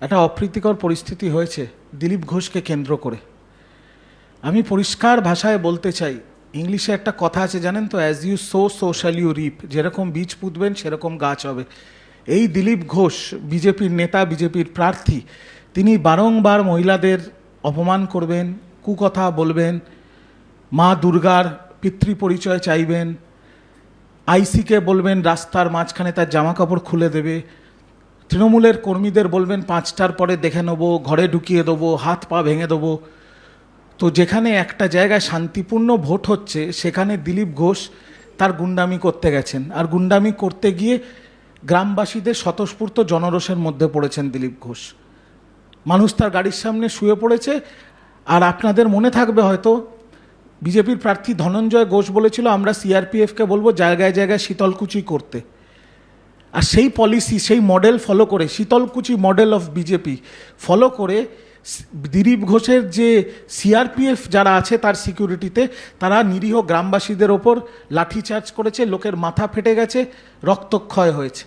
একটা অপ্রীতিকর পরিস্থিতি হয়েছে, দিলীপ ঘোষকে কেন্দ্র করে। আমি পরিষ্কার ভাষায় বলতে চাই, ইংলিশে একটা কথা আছে জানেন তো as you sow so shall you reap যেরকম বীজ পুঁতবেন, সেরকম গাছ হবে। এই দিলীপ ঘোষ, বিজেপির নেতা, বিজেপির প্রার্থী, তিনি বারংবার মহিলাদের অপমান করবেন, কুকথা বলবেন, মা দুর্গার পিতৃ পরিচয় চাইবেন, আইসিকে বলবেন, রাস্তার মাঝখানে তার জামা কাপড় খুলে দেবে তৃণমূলের কর্মীদের বলবেন, পাঁচটার পরে দেখে নেব, ঘরে ঢুকিয়ে দেবো, হাত পা ভেঙে দেবো। তো যেখানে একটা জায়গায় শান্তিপূর্ণ ভোট হচ্ছে, সেখানে দিলীপ ঘোষ তার গুন্ডামি করতে গেছেন। আর গুন্ডামি করতে গিয়ে গ্রামবাসীদের স্বতঃস্ফূর্ত জনরোষের মধ্যে পড়েছেন দিলীপ ঘোষ। মানুষ তার গাড়ির সামনে শুয়ে পড়েছে। আর আপনাদের মনে থাকবে হয়তো, বিজেপির প্রার্থী ধনঞ্জয় ঘোষ বলেছিল, আমরা সিআরপিএফকে বলব জায়গায় জায়গায় শীতলকুচি করতে। আর সেই পলিসি সেই মডেল ফলো করে, Sitalkuchi model of BJP follow করে দিলীপ ঘোষের যে সিআরপিএফ যারা আছে তার সিকিউরিটিতে তারা নিরীহ গ্রামবাসীদের ওপর লাঠিচার্জ করেছে, লোকের মাথা ফেটে গেছে, রক্তক্ষয় হয়েছে।